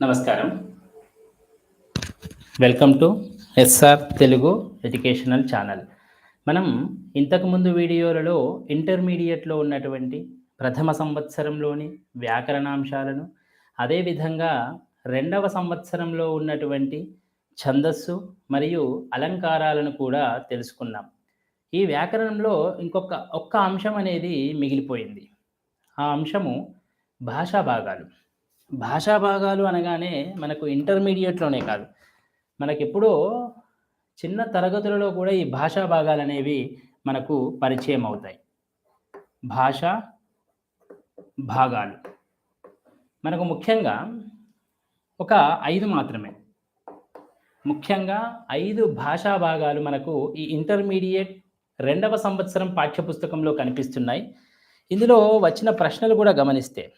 నమస్కారం. Welcome to SR Telugu educational channel మనం ఇంతకుముందు వీడియోలలో ఇంటర్మీడియట్లో ఉన్నటువంటి ప్రథమ సంవత్సరంలోని వ్యాకరణాంశాలను అదేవిధంగా రెండవ సంవత్సరంలో ఉన్నటువంటి ఛందస్సు మరియు అలంకారాలను కూడా తెలుసుకున్నాం. ఈ వ్యాకరణంలో ఇంకొక ఒక్క అంశం అనేది మిగిలిపోయింది. ఆ అంశము భాషా భాగాలు. భాషా భాగాలు అనగానే మనకు ఇంటర్మీడియట్లోనే కాదు. మనకెప్పుడో చిన్న తరగతులలో కూడా ఈ భాషా భాగాలు అనేవి మనకు పరిచయం అవుతాయి. భాష భాగాలు. మనకు ముఖ్యంగా ఒక ఐదు మాత్రమే. ముఖ్యంగా ఐదు భాషా భాగాలు మనకు ఈ ఇంటర్మీడియట్ రెండవ సంవత్సరం పాఠ్యపుస్తకంలో కనిపిస్తున్నాయి. ఇందులో వచ్చిన ప్రశ్నలు కూడా గమనిస్తే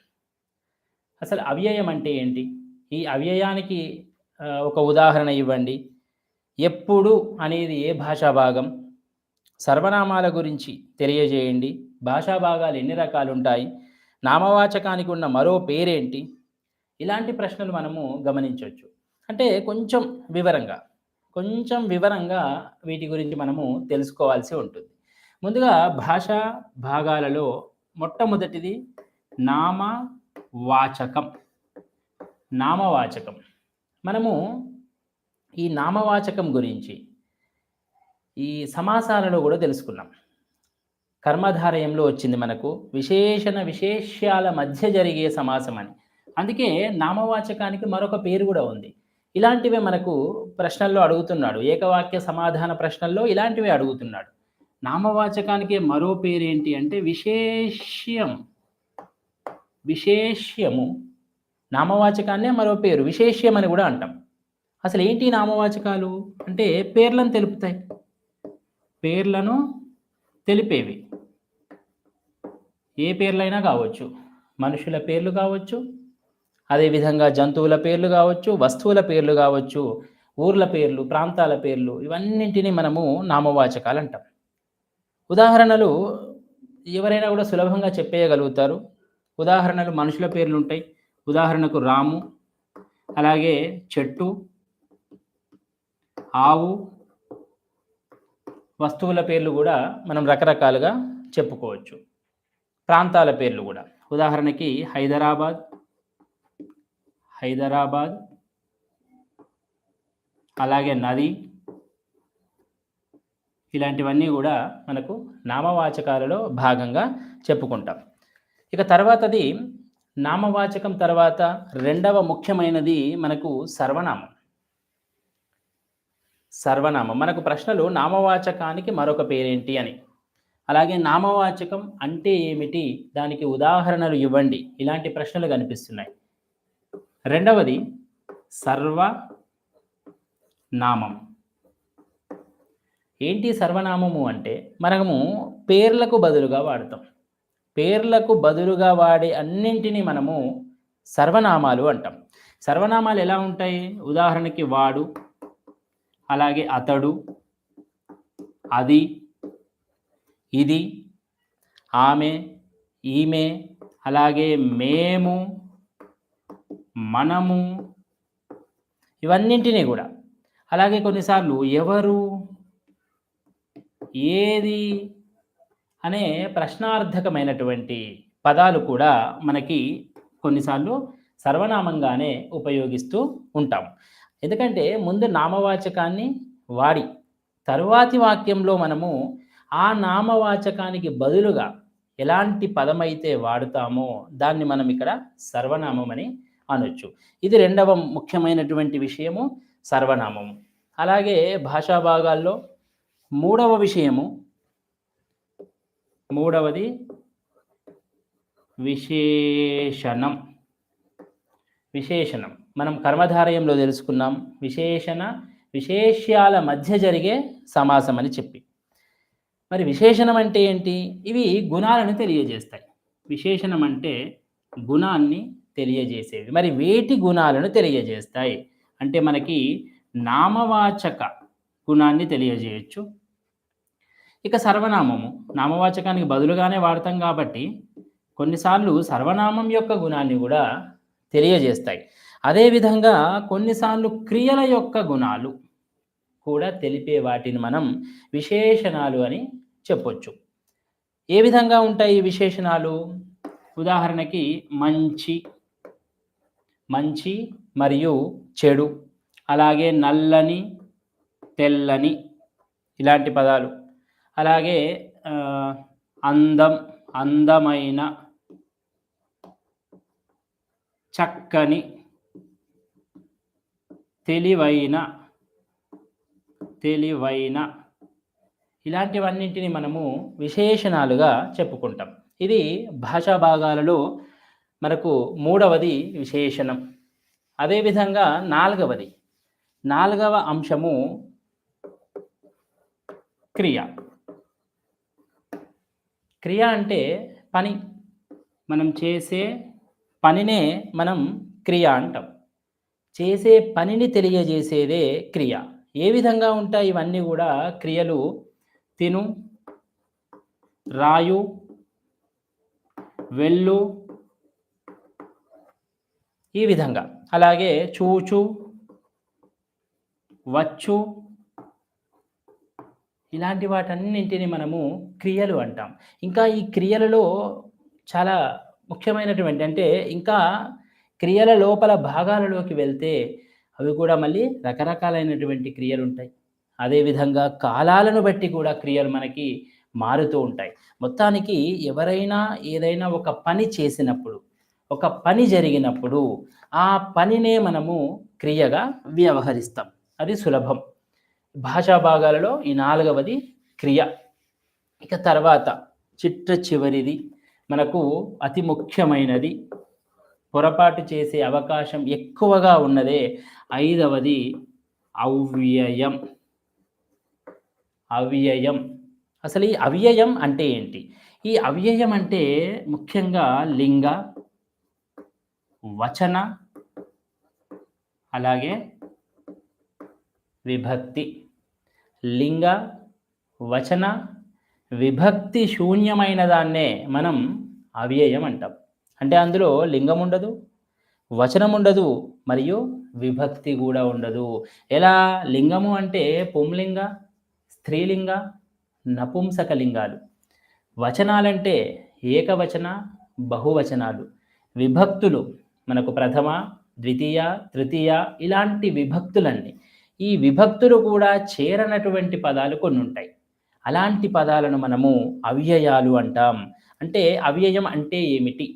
అసలు అవ్యయం అంటే ఏంటి? ఈ అవ్యయానికి ఒక ఉదాహరణ ఇవ్వండి. ఎప్పుడు అనేది ఏ భాషా భాగం? సర్వనామాల గురించి తెలియజేయండి. భాషా భాగాలు ఎన్ని రకాలు ఉంటాయి నామవాచకానికి ఉన్న మరో పేరేంటి? ఇలాంటి ప్రశ్నలు మనము గమనించవచ్చు అంటే కొంచెం వివరంగా కొంచెం వివరంగా వీటి గురించి మనము తెలుసుకోవాల్సి ఉంటుంది. ముందుగా భాషా భాగాలలో మొట్టమొదటిది నామ వాచకం నామవాచకం. మనము ఈ నామవాచకం గురించి ఈ సమాసాలలో కూడా తెలుసుకున్నాం. కర్మధారయంలో వచ్చింది మనకు విశేషణ విశేష్యాల మధ్య జరిగే సమాసం అని. అందుకే నామవాచకానికి మరొక పేరు కూడా ఉంది. ఇలాంటివే మనకు ప్రశ్నల్లో అడుగుతున్నాడు. ఏకవాక్య సమాధాన ప్రశ్నల్లో ఇలాంటివే అడుగుతున్నాడు. నామవాచకానికి మరో పేరు ఏంటి అంటే విశేష్యం. విశేష్యము. నామవాచకాన్నే మరో పేరు విశేష్యం అని కూడా అంటాం. అసలు ఏంటి నామవాచకాలు? అంటే పేర్లను తెలుపుతాయి. పేర్లను తెలిపేవి. ఏ పేర్లైనా కావచ్చు. మనుషుల పేర్లు కావచ్చు అదేవిధంగా జంతువుల పేర్లు కావచ్చు వస్తువుల పేర్లు కావచ్చు ఊర్ల పేర్లు ప్రాంతాల పేర్లు ఇవన్నింటినీ మనము నామవాచకాలు అంటాం. ఉదాహరణలు ఎవరైనా కూడా సులభంగా చెప్పేయగలుగుతారు. ఉదాహరణలు మనుషుల పేర్లు ఉంటాయి ఉదాహరణకు రాము అలాగే చెట్టు ఆవు వస్తువుల పేర్లు కూడా మనం రకరకాలుగా చెప్పుకోవచ్చు. ప్రాంతాల పేర్లు కూడా. ఉదాహరణకి హైదరాబాద్ హైదరాబాద్ అలాగే నది ఇలాంటివన్నీ కూడా మనకు నామవాచకాలలో భాగంగా చెప్పుకుంటాం. ఇక తర్వాతది నామవాచకం తర్వాత రెండవ ముఖ్యమైనది మనకు సర్వనామం. సర్వనామం. మనకు ప్రశ్నలు నామవాచకానికి మరొక పేరేంటి అని. అలాగే నామవాచకం అంటే ఏమిటి? దానికి ఉదాహరణలు ఇవ్వండి. ఇలాంటి ప్రశ్నలు కనిపిస్తున్నాయి. రెండవది సర్వ నామం ఏంటి సర్వనామము అంటే మనము పేర్లకు బదులుగా వాడతాం. పేర్లకు బదులుగా వాడే అన్నింటినీ మనము సర్వనామాలు అంటాం. సర్వనామాలు ఎలా ఉంటాయి? ఉదాహరణకి వాడు అలాగే అతడు అది ఇది ఆమె ఈమె అలాగే మేము మనము ఇవన్నింటినీ కూడా. అలాగే కొన్నిసార్లు ఎవరు ఏది అనే ప్రశ్నార్థకమైనటువంటి పదాలు కూడా మనకి కొన్నిసార్లు సర్వనామంగానే ఉపయోగిస్తూ ఉంటాం. ఎందుకంటే ముందు నామవాచకాన్ని వాడి తరువాతి వాక్యంలో మనము ఆ నామవాచకానికి బదులుగా ఎలాంటి పదమైతే వాడుతామో దాన్ని మనం ఇక్కడ సర్వనామం అని అనొచ్చు. ఇది రెండవ ముఖ్యమైనటువంటి విషయము సర్వనామము అలాగే భాషా భాగాల్లో మూడవ విషయము మూడవది విశేషణం. విశేషణం. మనం కర్మధారయంలో తెలుసుకున్నాం. విశేషణ విశేష్యాల మధ్య జరిగే సమాసం అని చెప్పి. మరి విశేషణం అంటే ఏంటి? ఇవి గుణాలను తెలియజేస్తాయి. విశేషణం అంటే గుణాన్ని తెలియజేసేవి. మరి వేటి గుణాలను తెలియజేస్తాయి? అంటే మనకి నామవాచక గుణాన్ని తెలియజేయచ్చు. ఇక సర్వనామము. నామవాచకానికి బదులుగానే వాడతాం కాబట్టి కొన్నిసార్లు సర్వనామం యొక్క గుణాన్ని కూడా తెలియజేస్తాయి. అదేవిధంగా కొన్నిసార్లు క్రియల యొక్క గుణాలు కూడా తెలిపే వాటిని మనం విశేషణాలు అని చెప్పొచ్చు. ఏ విధంగా ఉంటాయి ఈ విశేషణాలు? ఉదాహరణకి మంచి మంచి మరియు చెడు అలాగే నల్లని తెల్లని ఇలాంటి పదాలు. అలాగే అందం అందమైన చక్కని తెలివైన తెలివైన ఇలాంటివన్నింటినీ మనము విశేషణాలుగా చెప్పుకుంటాం. ఇది భాషా భాగాలలో మనకు మూడవది విశేషణం. అదేవిధంగా నాలుగవది. నాలుగవ అంశము క్రియ. క్రియ అంటే పని. మనం చేసే పనినే మనం క్రియ అంటాం. చేసే పనిని తెలియజేసేదే క్రియ. ఏ విధంగా ఉంటాయి ఇవన్నీ కూడా క్రియలు? తిను రాయు వెళ్ళు. ఈ విధంగా. అలాగే చూచు వచ్చు ఇలాంటి వాటన్నింటిని మనము క్రియలు అంటాం. ఇంకా ఈ క్రియలలో చాలా ముఖ్యమైనటువంటి అంటే ఇంకా క్రియల లోపల భాగాలలోకి వెళ్తే అవి కూడా మళ్ళీ రకరకాలైనటువంటి క్రియలు ఉంటాయి. అదేవిధంగా కాలాలను బట్టి కూడా క్రియలు మనకి మారుతూ ఉంటాయి. మొత్తానికి ఎవరైనా ఏదైనా ఒక పని చేసినప్పుడు ఒక పని జరిగినప్పుడు ఆ పనినే మనము క్రియగా వ్యవహరిస్తాం. అది సులభం. భాషా భాగాలలో ఈ నాలుగవది క్రియ. ఇక తర్వాత చిట్ట చివరిది మనకు అతి ముఖ్యమైనది. పొరపాటు చేసే అవకాశం ఎక్కువగా ఉన్నదే ఐదవది అవ్యయం. అవ్యయం. అసలు ఈ అవ్యయం అంటే ఏంటి? ఈ అవ్యయం అంటే ముఖ్యంగా లింగ వచన అలాగే విభక్తి. లింగ వచన విభక్తి శూన్యమైన దాన్నే మనం అవ్యయం అంటాం. అంటే అందులో లింగం ఉండదు వచనం ఉండదు మరియు విభక్తి కూడా ఉండదు. ఎలా? లింగము అంటే పుంలింగ స్త్రీలింగ నపుంసక లింగాలు. వచనాలంటే ఏకవచన బహువచనాలు. విభక్తులు మనకు ప్రథమ ద్వితీయ తృతీయ ఇలాంటి విభక్తులన్నీ. ఈ విభక్తులు కూడా చేరనటువంటి పదాలు కొన్ని ఉంటాయి అలాంటి పదాలను మనము అవ్యయాలు అంటాం. అంటే అవ్యయం అంటే ఏమిటి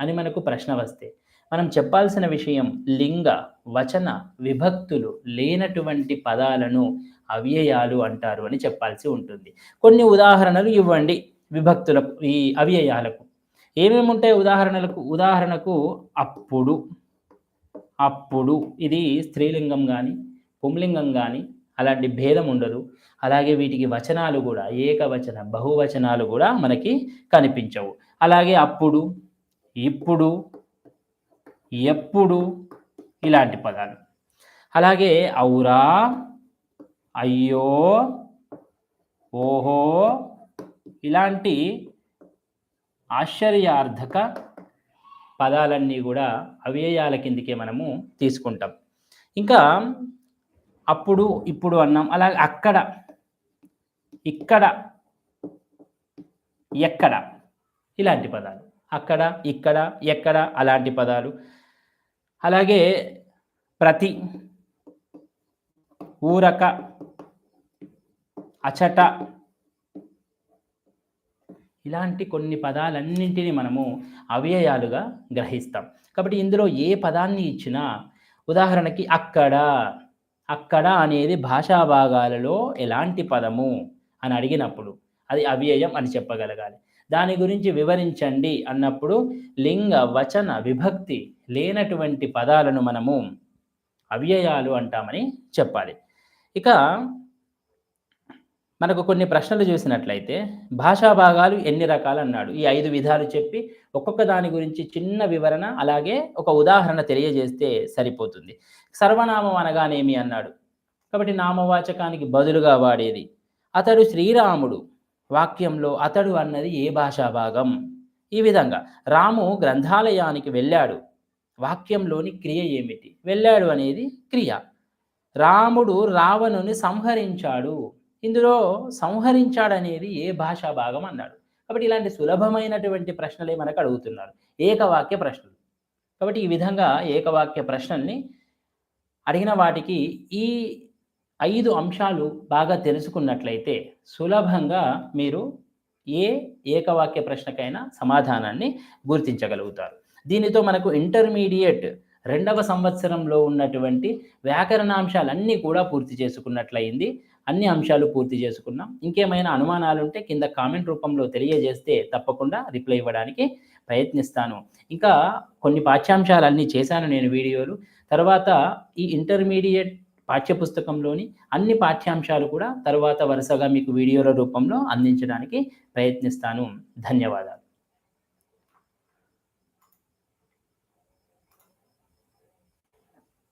అని మనకు ప్రశ్న వస్తే మనం చెప్పాల్సిన విషయం లింగ వచన విభక్తులు లేనటువంటి పదాలను అవ్యయాలు అంటారు అని చెప్పాల్సి ఉంటుంది. కొన్ని ఉదాహరణలు ఇవ్వండి విభక్తులకు ఈ అవ్యయాలకు. ఏమేమి ఉంటాయి ఉదాహరణలకు? ఉదాహరణకు అప్పుడు అప్పుడు ఇది స్త్రీలింగం కానీ పుంలింగం కానీ అలాంటి భేదం ఉండదు. అలాగే వీటికి వచనాలు కూడా ఏకవచన బహువచనాలు కూడా మనకి కనిపించవు. అలాగే అప్పుడు ఇప్పుడు ఎప్పుడు ఇలాంటి పదాలు. అలాగే ఔరా అయ్యో ఓహో ఇలాంటి ఆశ్చర్యార్థక పదాలన్నీ కూడా అవ్యయాల కిందికే మనము తీసుకుంటాం. ఇంకా అప్పుడు ఇప్పుడు అన్నాం. అలాగే అక్కడ ఇక్కడ ఎక్కడ ఇలాంటి పదాలు. అక్కడ ఇక్కడ ఎక్కడ అలాంటి పదాలు. అలాగే ప్రతి ఊరక అచట ఇలాంటి కొన్ని పదాలన్నింటినీ మనము అవ్యయాలుగా గ్రహిస్తాం. కాబట్టి ఇందులో ఏ పదాన్ని ఇచ్చినా ఉదాహరణకి అక్కడ అక్కడ అనేది భాషా భాగాలలో ఎలాంటి పదము? అని అడిగినప్పుడు అది అవ్యయం అని చెప్పగలగాలి. దాని గురించి వివరించండి అన్నప్పుడు లింగ వచన విభక్తి లేనటువంటి పదాలను మనము అవ్యయాలు అంటామని చెప్పాలి. ఇక మనకు కొన్ని ప్రశ్నలు చూసినట్లయితే భాషా భాగాలు ఎన్ని రకాలు అన్నాడు ఈ ఐదు విధాలు చెప్పి ఒక్కొక్క దాని గురించి చిన్న వివరణ అలాగే ఒక ఉదాహరణ తెలియజేస్తే సరిపోతుంది. సర్వనామం అనగానేమి అన్నాడు? కాబట్టి నామవాచకానికి బదులుగా వాడేది అతడు శ్రీరాముడు వాక్యంలో అతడు అన్నది ఏ భాషా భాగం? ఈ విధంగా రాము గ్రంథాలయానికి వెళ్ళాడు. వాక్యంలోని క్రియ ఏమిటి? వెళ్ళాడు అనేది క్రియ. రాముడు రావణుని సంహరించాడు. ఇందులో సంహరించాడనేది ఏ భాషా భాగం అన్నాడు. కాబట్టి ఇలాంటి సులభమైనటువంటి ప్రశ్నలే మనకు అడుగుతున్నారు. ఏకవాక్య ప్రశ్నలు. కాబట్టి ఈ విధంగా ఏకవాక్య ప్రశ్నల్ని అడిగిన వాటికి ఈ ఐదు అంశాలు బాగా తెలుసుకున్నట్లయితే సులభంగా మీరు ఏ ఏకవాక్య ప్రశ్నకైనా సమాధానాన్ని గుర్తించగలుగుతారు. దీనితో మనకు ఇంటర్మీడియట్ రెండవ సంవత్సరంలో ఉన్నటువంటి వ్యాకరణాంశాలన్నీ కూడా పూర్తి చేసుకున్నట్లయింది. అన్ని అంశాలు పూర్తి చేసుకున్నాం. ఇంకేమైనా అనుమానాలు ఉంటే కింద కామెంట్ రూపంలో తెలియజేస్తే తప్పకుండా రిప్లై ఇవ్వడానికి ప్రయత్నిస్తాను. ఇంకా కొన్ని పాఠ్యాంశాలన్నీ చేశాను నేను వీడియోలు. తర్వాత ఈ ఇంటర్మీడియట్ పాఠ్యపుస్తకంలోని అన్ని పాఠ్యాంశాలు కూడా తర్వాత వరుసగా మీకు వీడియోల రూపంలో అందించడానికి ప్రయత్నిస్తాను. ధన్యవాదాలు.